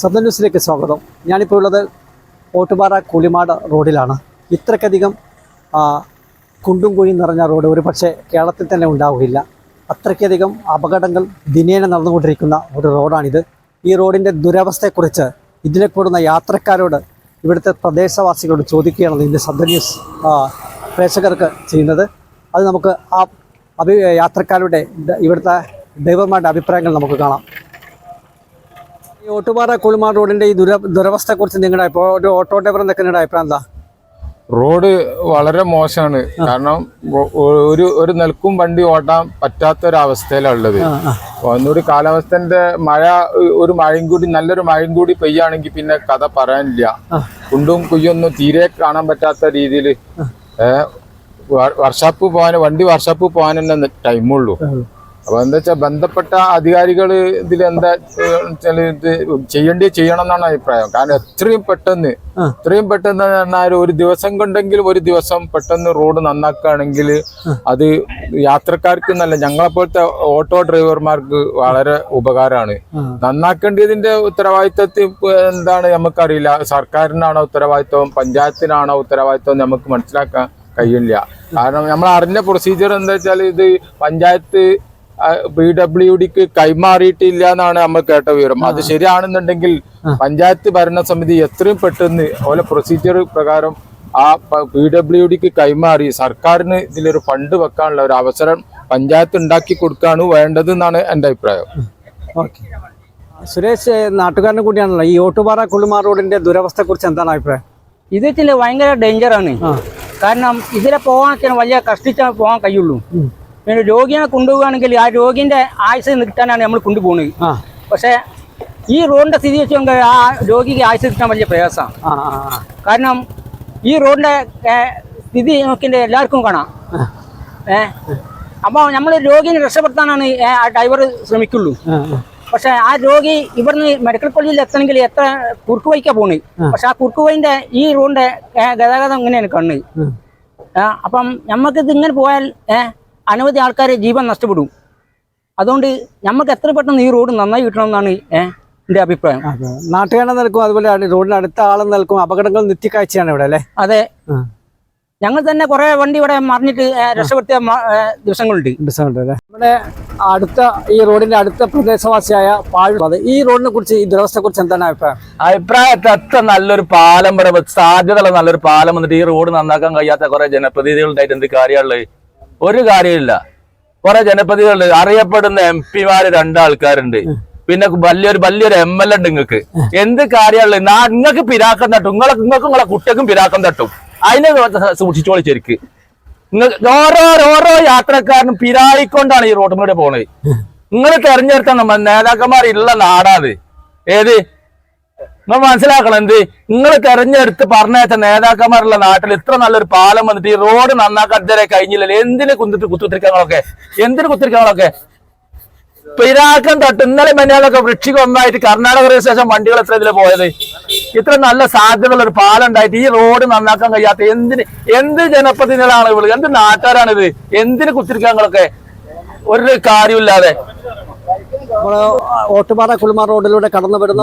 സദൻ ന്യൂസിലേക്ക് സ്വാഗതം. ഞാനിപ്പോൾ ഉള്ളത് ഓട്ടുപാറ കുളിമാട് റോഡിലാണ്. ഇത്രക്കധികം കുണ്ടും കുഴിയും നിറഞ്ഞ റോഡ് ഒരു പക്ഷേ കേരളത്തിൽ തന്നെ ഉണ്ടാവുകയില്ല. അത്രയ്ക്കധികം അപകടങ്ങൾ ദിനേന നടന്നുകൊണ്ടിരിക്കുന്ന ഒരു റോഡാണിത്. ഈ റോഡിന്റെ ദുരവസ്ഥയെക്കുറിച്ച് ഇതിനെ കൂടുന്ന യാത്രക്കാരോട് ഇവിടുത്തെ പ്രദേശവാസികളോട് ചോദിക്കുകയാണ് ഇന്ന് സദൻ ന്യൂസ് പ്രേക്ഷകർക്ക് ചെയ്യുന്നത്. അത് നമുക്ക് ആ അഭി യാത്രക്കാരുടെ ഇവിടുത്തെ ഡ്രൈവർമാരുടെ അഭിപ്രായങ്ങൾ നമുക്ക് കാണാം. ഈ ഓട്ടുപാറ കുളിമാട് റോഡിന്റെ ഈ ദുര ദുരവസ്ഥയെക്കുറിച്ച് നിങ്ങളുടെ ഇപ്പോ ഒരു ഓട്ടോ ഡ്രൈവർ നിൽക്കുന്നതിന്റെ അഭിപ്രായം എന്താ? റോഡ് വളരെ മോശമാണ്. കാരണം ഒരു ഒരു നിൽക്കും വണ്ടി ഓട്ടാൻ പറ്റാത്ത ഒരു ഒന്നുകൂടി കാലാവസ്ഥന്റെ മഴ ഒരു മഴയും കൂടി നല്ലൊരു മഴയും കൂടി പെയ്യാണെങ്കിൽ പിന്നെ കഥ പറയാനില്ല. കുണ്ടും കുയ്യൊന്നും തീരെ കാണാൻ പറ്റാത്ത രീതിയിൽ വർഷാപ്പ് പോകാൻ വണ്ടി വർഷാപ്പ് പോകാൻ തന്നെ ടൈമുള്ളൂ അപ്പൊ എന്താ വെച്ചാൽ ബന്ധപ്പെട്ട അധികാരികൾ ഇതിൽ എന്താ വെച്ചാൽ ഇത് ചെയ്യേണ്ടി ചെയ്യണം എന്നാണ് അഭിപ്രായം. കാരണം എത്രയും പെട്ടെന്ന് എത്രയും പെട്ടെന്ന് പറഞ്ഞാൽ ഒരു ദിവസം കൊണ്ടെങ്കിലും ഒരു ദിവസം പെട്ടെന്ന് റോഡ് നന്നാക്കുകയാണെങ്കിൽ അത് യാത്രക്കാർക്ക് നല്ല ഞങ്ങളെപ്പോലത്തെ ഓട്ടോ ഡ്രൈവർമാർക്ക് വളരെ ഉപകാരമാണ്. നന്നാക്കേണ്ടതിന്റെ ഉത്തരവാദിത്തത്തിൽ എന്താണ് നമുക്കറിയില്ല. സർക്കാരിനാണോ ഉത്തരവാദിത്വം പഞ്ചായത്തിനാണോ ഉത്തരവാദിത്വം നമുക്ക് മനസ്സിലാക്കാൻ കഴിയില്ല. കാരണം നമ്മൾ അറിഞ്ഞ പ്രൊസീജിയർ എന്താ വെച്ചാൽ ഇത് പഞ്ചായത്ത് പി ഡബ്ല്യു ഡിക്ക് കൈമാറിയിട്ടില്ല എന്നാണ് നമ്മൾ കേട്ട വിവരം. അത് ശരിയാണെന്നുണ്ടെങ്കിൽ പഞ്ചായത്ത് ഭരണസമിതി എത്രയും പെട്ടെന്ന് ഓലെ പ്രൊസീജിയർ പ്രകാരം ആ പി ഡബ്ല്യു ഡിക്ക് കൈമാറി സർക്കാരിന് ഇതിലൊരു ഫണ്ട് വെക്കാനുള്ള ഒരു അവസരം പഞ്ചായത്ത് ഉണ്ടാക്കി കൊടുക്കുകയാണ് വേണ്ടത് എന്നാണ് എന്റെ അഭിപ്രായം. സുരേഷ് നാട്ടുകാരനെ കൂടിയാണല്ലോ. ഈ ഓട്ടുപാറ കുളിമാർ റോഡിന്റെ ദുരവസ്ഥയെക്കുറിച്ച് എന്താണ് അഭിപ്രായം? ഇത് ചില ഭയങ്കര ഡേഞ്ചറാണ്. കാരണം ഇതിലെ പോകാൻ വലിയ കഷ്ടിച്ചാൽ പോകാൻ കഴിയുള്ളൂ. പിന്നെ രോഗിയെ കൊണ്ടുപോവുകയാണെങ്കിൽ ആ രോഗിന്റെ ആയുസ് കിട്ടാനാണ് നമ്മൾ കൊണ്ടുപോകുന്നത്. പക്ഷേ ഈ റോഡിന്റെ സ്ഥിതി വെച്ച് നോക്കുക ആ രോഗിക്ക് ആയുസ് കിട്ടാൻ വലിയ പ്രയാസമാണ്. കാരണം ഈ റോഡിന്റെ സ്ഥിതി നോക്കിന്റെ എല്ലാവർക്കും കാണാം. ഏ അപ്പോൾ നമ്മൾ രോഗിനെ രക്ഷപ്പെടുത്താനാണ് ആ ഡ്രൈവർ ശ്രമിക്കുള്ളൂ. പക്ഷെ ആ രോഗി ഇവിടുന്ന് മെഡിക്കൽ കോളേജിൽ എത്തണമെങ്കിൽ എത്ര കുറുക്ക് വഴിക്കാ പോണ്? പക്ഷെ ആ കുറുക്ക് വഴിന്റെ ഈ റോഡിന്റെ ഗതാഗതം ഇങ്ങനെയാണ് കണ്ണ് അപ്പം നമുക്ക് ഇത് ഇങ്ങനെ പോയാൽ ഏ, അനവധി ആൾക്കാരെ ജീവൻ നഷ്ടപ്പെടും. അതുകൊണ്ട് നമുക്ക് എത്ര പെട്ടെന്ന് ഈ റോഡ് നന്നായി കിട്ടണം എന്നാണ് എന്റെ എന്റെ അഭിപ്രായം നാട്ടുകാരെ നിൽക്കും അതുപോലെ റോഡിന് അടുത്ത ആളും നിൽക്കും അപകടങ്ങൾ നിത്യക്കാഴ്ചയാണ് ഇവിടെ അല്ലേ? അതെ. ഞങ്ങൾ തന്നെ കുറെ വണ്ടി ഇവിടെ മറിഞ്ഞിട്ട് രക്ഷപ്പെടുത്തിയ ദിവസങ്ങളുണ്ട്. അല്ലേ? നമ്മുടെ അടുത്ത ഈ റോഡിന്റെ അടുത്ത പ്രദേശവാസിയായ പാഴുള്ളത് ഈ റോഡിനെ കുറിച്ച് ഈ ദുരവസ്ഥയെ കുറിച്ച് എന്താണ് അഭിപ്രായം? അഭിപ്രായത്തെ അത്ര നല്ലൊരു പാലം ഇവിടെ വെച്ച് സാധ്യതയുള്ള നല്ലൊരു പാലം വന്നിട്ട് ഈ റോഡ് നന്നാക്കാൻ കഴിയാത്ത കുറെ ജനപ്രതിനിധികളുണ്ടായിട്ട് എന്ത് കാര്യമുള്ളത് ഒരു കാര്യമില്ല. കുറെ ജനപ്രതിനിധികളുണ്ട്. അറിയപ്പെടുന്ന എം പിമാര് രണ്ടാൾക്കാരുണ്ട്. പിന്നെ വലിയൊരു വലിയൊരു എം എൽ എ ഉണ്ട് നിങ്ങൾക്ക് എന്ത് കാര്യമുള്ള നിങ്ങൾക്ക് പിരാക്കം തട്ടും. നിങ്ങളെ നിങ്ങൾക്ക് നിങ്ങളെ കുട്ടിക്കും പിരാക്കം തട്ടും. അതിനെ സൂക്ഷിച്ചോളി ശരിക്ക്. ഓരോ ഓരോ യാത്രക്കാരനും പിരായിക്കൊണ്ടാണ് ഈ റോഡിലൂടെ പോണത്. നിങ്ങൾ തെരഞ്ഞെടുത്ത നേതാക്കന്മാർ ഉള്ള നാടാത് ഏത്? നിങ്ങൾ മനസ്സിലാക്കണം എന്ത്? നിങ്ങൾ തെരഞ്ഞെടുത്ത് പറഞ്ഞയച്ച നേതാക്കന്മാരുള്ള നാട്ടിൽ ഇത്ര നല്ലൊരു പാലം വന്നിട്ട് ഈ റോഡ് നന്നാക്കാൻ ഇതുവരെ കഴിഞ്ഞില്ലല്ലോ. എന്തിന് കുന്തിട്ട് കുത്തിരിക്കാങ്ങളൊക്കെ എന്തിന് കുത്തിരിക്കാങ്ങളൊക്കെ പിരാക്കം തൊട്ട് ഇന്നലെ മെന്നാലൊക്കെ വൃക്ഷിക്ക് ഒന്നായിട്ട് കർണാടക രജിസ്ട്രേഷൻ വണ്ടികൾ എത്ര ഇതിൽ പോയത്? ഇത്ര നല്ല സാധ്യതയുള്ള ഒരു പാലം ഉണ്ടായിട്ട് ഈ റോഡ് നന്നാക്കാൻ കഴിയാത്ത എന്തിന്? എന്ത് ജനപ്രതിനിധികളാണ് ഇവൾ? എന്ത് നാട്ടുകാരാണിത്? എന്തിന് കുത്തിരിക്കാങ്ങളൊക്കെ ഒരു കാര്യമില്ലാതെ നമ്മൾ ഓട്ടുപാറ കുളിമാർ റോഡിലൂടെ കടന്നു വരുന്ന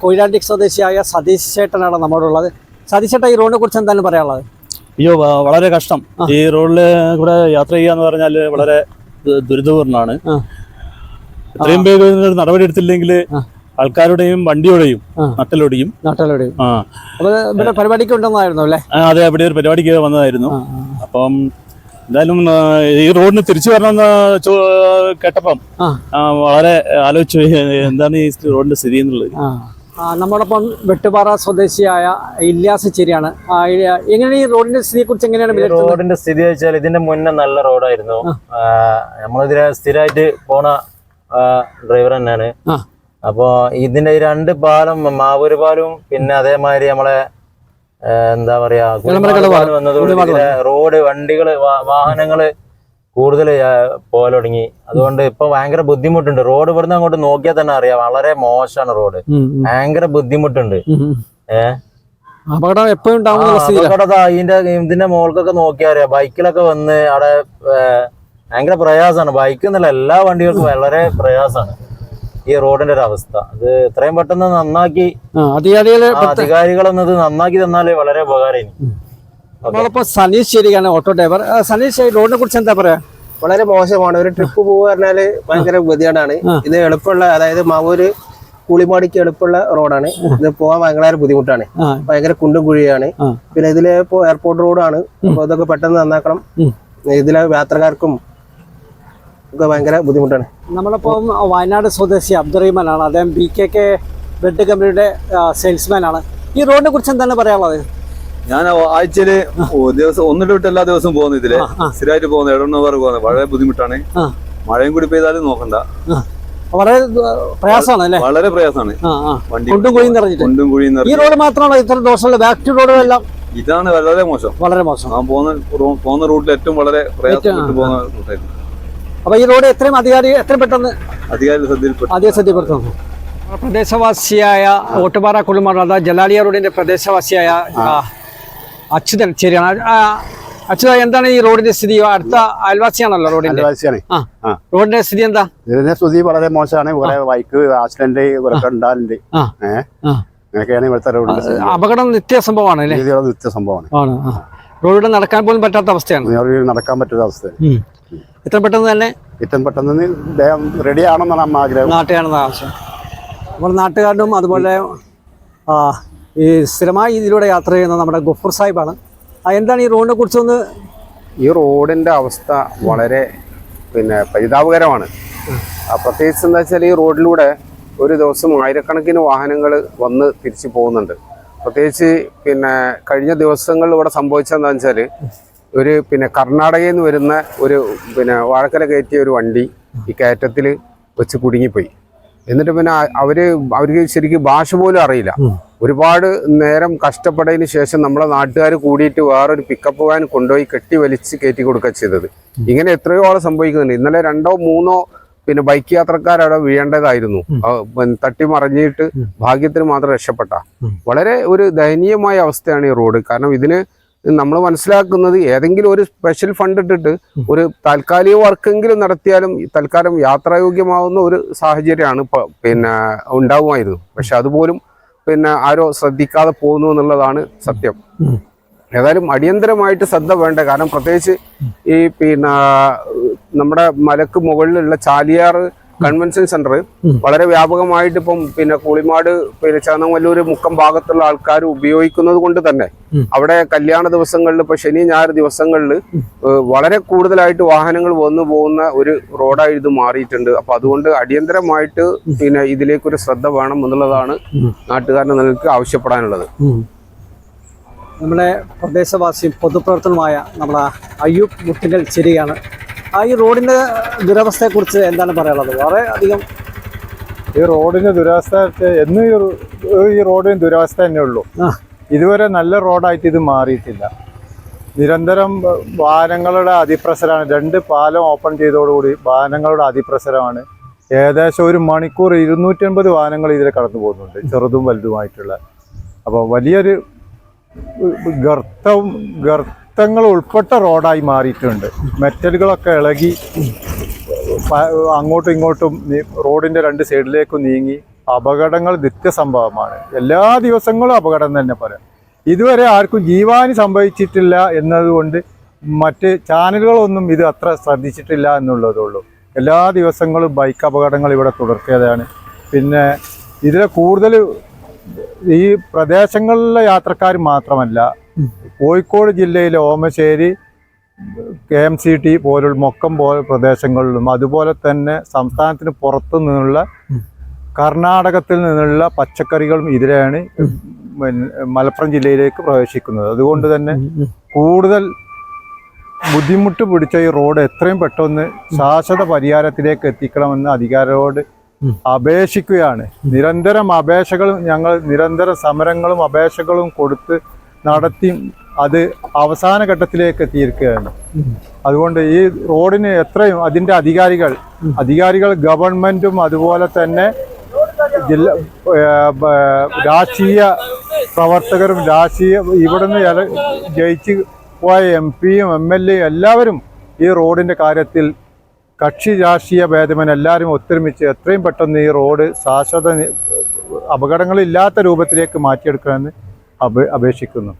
കൊയിലാണ്ടി സ്വദേശിയായ സതീഷ് ചേട്ടനാണ് നമ്മോടുള്ളത് സതീഷ് ചേട്ടൻ ഈ റോഡിനെ കുറിച്ച് എന്താണ് പറയാനുള്ളത്? അയ്യോ വളരെ കഷ്ടം. ഈ റോഡിൽ കൂടെ യാത്ര ചെയ്യാന്ന് പറഞ്ഞാൽ വളരെ ദുരിതപൂർണമാണ് ഇത്രയും ഇതിനൊരു നടപടി എടുത്തില്ലെങ്കിൽ. ആൾക്കാരുടെയും വണ്ടിയുടെയും നട്ടലോടെയും. നട്ടലൊടിയും. ആ. ഇവിടെ പരിപാടിക്ക് ഉണ്ടെന്നായിരുന്നു അല്ലേ? അതെ അവിടെ ഒരു പരിപാടിക്ക് വന്നതായിരുന്നു. അപ്പം എന്തായാലും ഈ റോഡിന് തിരിച്ചു വരണമെന്ന് കേട്ടപ്പം വളരെ ആലോചിച്ചു എന്താണ് ഈ റോഡിന്റെ സ്ഥിതി എന്നുള്ളത്. നമ്മോടൊപ്പം വെട്ടുപാറ സ്വദേശിയായ ഇല്യാസ് ചേരിയാണ്. എങ്ങനെ ഈ റോഡിന്റെ സ്ഥിതിയെ കുറിച്ച് എങ്ങനെയാണ് റോഡിന്റെ സ്ഥിതി വെച്ചാൽ ഇതിന്റെ മുന്നേ നല്ല റോഡായിരുന്നു. നമ്മളിതിലെ സ്ഥിരമായിട്ട് പോണ ഡ്രൈവർ തന്നെയാണ്. അപ്പോ ഇതിന്റെ ഈ രണ്ട് പാലം മാവൂര് പാലവും പിന്നെ അതേമാതിരി നമ്മളെ എന്താ പറയാ വന്നതോടുകൂടി റോഡ് വണ്ടികൾ വാഹനങ്ങൾ കൂടുതൽ പോകാൻ തുടങ്ങി. അതുകൊണ്ട് ഇപ്പൊ ഭയങ്കര ബുദ്ധിമുട്ടുണ്ട്. റോഡ് ഇവിടുന്ന് അങ്ങോട്ട് നോക്കിയാൽ തന്നെ അറിയാം. വളരെ മോശമാണ് റോഡ്. ഭയങ്കര ബുദ്ധിമുട്ടുണ്ട്. അപകടം എപ്പോഴും അതിന്റെ അപകടം ഇതിന്റെ ഇതിന്റെ മുകൾക്കൊക്കെ നോക്കിയാ അറിയാം. ബൈക്കിലൊക്കെ വന്ന് അവിടെ ഭയങ്കര പ്രയാസമാണ്. ബൈക്ക് എന്നല്ല എല്ലാ വണ്ടികൾക്കും വളരെ പ്രയാസമാണ്. ഈ റോഡിന്റെ ഒരു അവസ്ഥ. അത് എത്രയും പെട്ടെന്ന് നന്നാക്കി ആ ഇത് നന്നാക്കി തന്നാലേ വളരെ ഉപകാരമായിരിക്കും നമ്മളിപ്പോ സനീഷ് ശരിയാണ് ഓട്ടോ ഡ്രൈവർ. സനീഷ് റോഡിനെ കുറിച്ച് എന്താ പറയാ? വളരെ മോശമാണ്. ഒരു ട്രിപ്പ് പോവുക പറഞ്ഞാൽ ഭയങ്കര ഗതികേടാണ്. ഇത് എളുപ്പമുള്ള അതായത് മാവൂര് കുളിമാടിക്ക് എളുപ്പമുള്ള റോഡാണ്. ഇത് പോകാൻ ഭയങ്കര ബുദ്ധിമുട്ടാണ്. ഭയങ്കര കുണ്ടും കുഴിയാണ്. പിന്നെ ഇതിലെ ഇപ്പോ എയർപോർട്ട് റോഡാണ് അപ്പൊ ഇതൊക്കെ പെട്ടെന്ന് നന്നാക്കണം. ഇതിലെ യാത്രക്കാർക്കും ഒക്കെ ഭയങ്കര ബുദ്ധിമുട്ടാണ്. നമ്മളിപ്പം വയനാട് സ്വദേശി അബ്ദുറഹിമാനാണ് അദ്ദേഹം ബി കെ കെ ബെഡ് കമ്പനിയുടെ സെയിൽസ്മാൻ ആണ്. ഈ റോഡിനെ കുറിച്ച് എന്താണ് പറയാനുള്ളത്? ഞാൻ ആഴ്ചയിൽ ദിവസം ഒന്നിട്ട് വിട്ട് എല്ലാ ദിവസവും പോകുന്നു ഇതിൽ. സ്ഥിരമായിട്ട് പോകുന്നത് എടവണ്ണവർ പോകുന്നത് വളരെ ബുദ്ധിമുട്ടാണ്. മഴയും കൂടി പെയ്താലും നോക്കണ്ട. വളരെ പ്രയാസമാണ് അല്ലേ? വളരെ പ്രയാസമാണ്. വണ്ടി കുണ്ടും കുഴിയും നിറഞ്ഞിട്ട്. കുണ്ടും കുഴിയും ഈ റോഡ് മാത്രമാണോ ഇത്ര ദോഷമുള്ള ബാക്ക് ടു റോഡുകളെല്ലാം ഇതാണ് വളരെ മോശം. വളരെ മോശം. ഞാൻ പോകുന്ന പോകുന്ന റൂട്ടിൽ ഏറ്റവും വളരെ പ്രയാസപ്പെട്ട്. പോകുന്ന റൂട്ടായിരുന്നു. അപ്പൊ ഈ റോഡ് എത്രയും അധികാരി എത്രയും പെട്ടെന്ന് അധികാരി ശ്രദ്ധപ്പെടുത്തുന്നു പ്രദേശവാസിയായ ഓട്ടുപാറ കുളിമാർ അതായത് ജലാലിയ റോഡിന്റെ പ്രദേശവാസിയായ അച്യുതൻ ശരിയാണ്. അച്യുത എന്താണ് ഈ റോഡിന്റെ സ്ഥിതി? അടുത്ത അയൽവാസിയാണല്ലോ റോഡിന്റെ. റോഡിന്റെ സ്ഥിതി എന്താ? ഇതിന്റെ സ്ഥിതി വളരെ മോശമാണ്. കുറെ ബൈക്ക് ആക്സിഡന്റ് ഉണ്ടാകുന്നുണ്ട്. അങ്ങനെയൊക്കെയാണ് ഇവിടുത്തെ റോഡ് അപകടം നിത്യ സംഭവമാണ് നിത്യ സംഭവമാണ്. റോഡിലൂടെ നടക്കാൻ പോലും പറ്റാത്ത അവസ്ഥയാണ്. നടക്കാൻ പറ്റാത്ത അവസ്ഥ ഇത്ര പെട്ടെന്ന് തന്നെ? ഇത്രയും പെട്ടെന്ന് റെഡി ആണെന്നാണ് അമ്മ ആഗ്രഹം. നാട്ടുകാരുടെ ആവശ്യം. അപ്പോൾ നാട്ടുകാരനും അതുപോലെ ഈ സ്ഥിരമായി ഇതിലൂടെ യാത്ര ചെയ്യുന്ന നമ്മുടെ ഗഫൂർ സാഹിബാണ്. എന്താണ് ഈ റോഡിനെ കുറിച്ചൊന്ന്? ഈ റോഡിന്റെ അവസ്ഥ വളരെ പിന്നെ പരിതാപകരമാണ്. പ്രത്യേകിച്ച് എന്താ വെച്ചാൽ ഈ റോഡിലൂടെ ഒരു ദിവസം ആയിരക്കണക്കിന് വാഹനങ്ങൾ വന്ന് തിരിച്ചു പോകുന്നുണ്ട്. പ്രത്യേകിച്ച് പിന്നെ കഴിഞ്ഞ ദിവസങ്ങളിൽ ഇവിടെ സംഭവിച്ചതെന്താണെന്ന് വെച്ചാൽ ഒരു പിന്നെ കർണാടകയിൽ നിന്ന് വരുന്ന ഒരു പിന്നെ വാഴക്കല കയറ്റിയ ഒരു വണ്ടി ഈ കയറ്റത്തിൽ വെച്ച് കുടുങ്ങിപ്പോയി. എന്നിട്ട് പിന്നെ അവർ അവർ അവർക്ക് ശരിക്കും ഭാഷ പോലും അറിയില്ല. ഒരുപാട് നേരം കഷ്ടപ്പെട്ടതിന് ശേഷം നമ്മളെ നാട്ടുകാർ കൂടിയിട്ട് വേറൊരു പിക്കപ്പ് വാൻ കൊണ്ടുപോയി കെട്ടി വലിച്ച് കയറ്റി കൊടുക്കുക ചെയ്തത്. ഇങ്ങനെ എത്രയോ ആളെ സംഭവിക്കുന്നുണ്ട്. ഇന്നലെ രണ്ടോ മൂന്നോ പിന്നെ ബൈക്ക് യാത്രക്കാരവിടെ വീഴേണ്ടതായിരുന്നു. തട്ടി മറിഞ്ഞിട്ട് ഭാഗ്യത്തിന് മാത്രം രക്ഷപ്പെട്ട. വളരെ ഒരു ദയനീയമായ അവസ്ഥയാണ് ഈ റോഡ്. കാരണം ഇതിന് നമ്മൾ മനസ്സിലാക്കുന്നത് ഏതെങ്കിലും ഒരു സ്പെഷ്യൽ ഫണ്ട് ഇട്ടിട്ട് ഒരു താൽക്കാലിക വർക്കെങ്കിലും നടത്തിയാലും തൽക്കാലം യാത്രായോഗ്യമാവുന്ന ഒരു സാഹചര്യമാണ് ഇപ്പൊ പിന്നെ ഉണ്ടാവുമായിരുന്നു. പക്ഷെ അതുപോലും പിന്നെ ആരോ ശ്രദ്ധിക്കാതെ പോകുന്നു എന്നുള്ളതാണ് സത്യം. ഏതായാലും അടിയന്തരമായിട്ട് ശ്രദ്ധ വേണ്ട. കാരണം പ്രത്യേകിച്ച് ഈ പിന്നെ നമ്മുടെ മലക്ക് മുകളിലുള്ള ചാലിയാറ് കൺവെൻഷൻ സെന്റർ. വളരെ വ്യാപകമായിട്ട് ഇപ്പം പിന്നെ കൂളിമാട് പിന്നെ ചേന്നമല്ലൂർ മുക്കം ഭാഗത്തുള്ള ആൾക്കാർ ഉപയോഗിക്കുന്നത് കൊണ്ട് തന്നെ അവിടെ കല്യാണ ദിവസങ്ങളിൽ ഇപ്പൊ ശനി ഞായർ ദിവസങ്ങളിൽ വളരെ കൂടുതലായിട്ട് വാഹനങ്ങൾ വന്നു പോകുന്ന ഒരു റോഡായി ഇത് മാറിയിട്ടുണ്ട്. അപ്പൊ അതുകൊണ്ട് അടിയന്തരമായിട്ട് പിന്നെ ഇതിലേക്കൊരു ശ്രദ്ധ വേണം എന്നുള്ളതാണ് നാട്ടുകാരനെ നിങ്ങൾക്ക് ആവശ്യപ്പെടാനുള്ളത്. നമ്മുടെ പ്രദേശവാസിയും പൊതുപ്രവർത്തനമായ നമ്മുടെ അയ്യൂബ് മുത്തുകൾ ശരിയാണ് ആ ഈ റോഡിന്റെ ദുരവസ്ഥയെ കുറിച്ച് എന്താണ് പറയാനുള്ളത്? വളരെ അധികം ഈ റോഡിന്റെ ദുരവസ്ഥ എന്നും ഈ റോഡിന് ദുരവസ്ഥ തന്നെ ഉള്ളൂ. ഇതുവരെ നല്ല റോഡായിട്ട് ഇത് മാറിയിട്ടില്ല. നിരന്തരം വാഹനങ്ങളുടെ അതിപ്രസരമാണ്. രണ്ട് പാലം ഓപ്പൺ ചെയ്തതോടുകൂടി വാഹനങ്ങളുടെ അതിപ്രസരമാണ്. ഏകദേശം ഒരു മണിക്കൂർ ഇരുന്നൂറ്റി അൻപത് വാഹനങ്ങൾ ഇതിൽ കടന്നു പോകുന്നുണ്ട് ചെറുതും വലുതുമായിട്ടുള്ള. അപ്പോൾ വലിയൊരു ഗർത്തവും ഗർത്തങ്ങൾ ഉൾപ്പെട്ട റോഡായി മാറിയിട്ടുണ്ട്. മെറ്റലുകളൊക്കെ ഇളകി അങ്ങോട്ടും ഇങ്ങോട്ടും റോഡിന്റെ രണ്ട് സൈഡിലേക്കും നീങ്ങി അപകടങ്ങൾ നിത്യസംഭവമാണ്. എല്ലാ ദിവസങ്ങളും അപകടം തന്നെ പറയാം ഇതുവരെ ആർക്കും ജീവാനി സംഭവിച്ചിട്ടില്ല എന്നതുകൊണ്ട് മറ്റ് ചാനലുകളൊന്നും ഇത് അത്ര ശ്രദ്ധിച്ചിട്ടില്ല എന്നുള്ളതുള്ളൂ. എല്ലാ ദിവസങ്ങളും ബൈക്ക് അപകടങ്ങൾ ഇവിടെ തുടർക്കേതാണ് പിന്നെ ഇതിലെ കൂടുതൽ ഈ പ്രദേശങ്ങളിലെ യാത്രക്കാർ മാത്രമല്ല കോഴിക്കോട് ജില്ലയിലെ Omassery K M C T പോലുള്ള മൊക്കം പോലെ പ്രദേശങ്ങളിലും അതുപോലെ തന്നെ സംസ്ഥാനത്തിന് പുറത്തു നിന്നുള്ള കർണാടകത്തിൽ നിന്നുള്ള പച്ചക്കറികളും ഇതിലെയാണ് മലപ്പുറം ജില്ലയിലേക്ക് പ്രവേശിക്കുന്നത്. അതുകൊണ്ട് തന്നെ കൂടുതൽ ബുദ്ധിമുട്ട് പിടിച്ച ഈ റോഡ് എത്രയും പെട്ടെന്ന് ശാശ്വത പരിഹാരത്തിലേക്ക് എത്തിക്കണമെന്ന് അധികാരോട് അപേക്ഷിക്കുകയാണ്. നിരന്തരം അപേക്ഷകളും ഞങ്ങൾ നിരന്തര സമരങ്ങളും അപേക്ഷകളും കൊടുത്ത് നടത്തി അത് അവസാന ഘട്ടത്തിലേക്ക് എത്തിയിരിക്കുകയാണ്. അതുകൊണ്ട് ഈ റോഡിന് എത്രയും അതിന്റെ അധികാരികൾ അധികാരികൾ ഗവൺമെന്റും അതുപോലെ തന്നെ ജില്ല രാഷ്ട്രീയ പ്രവർത്തകരും രാഷ്ട്രീയ ഇവിടുന്ന് ജയിച്ച് പോയ എം പിയും എം എൽ എയും എല്ലാവരും ഈ റോഡിന്റെ കാര്യത്തിൽ കക്ഷി രാഷ്ട്രീയ ഭേദമൻ എല്ലാവരും ഒത്തൊരുമിച്ച് എത്രയും പെട്ടെന്ന് ഈ റോഡ് ശാശ്വത അപകടങ്ങളില്ലാത്ത രൂപത്തിലേക്ക് മാറ്റിയെടുക്കണമെന്ന് അപേക്ഷിക്കുന്നു.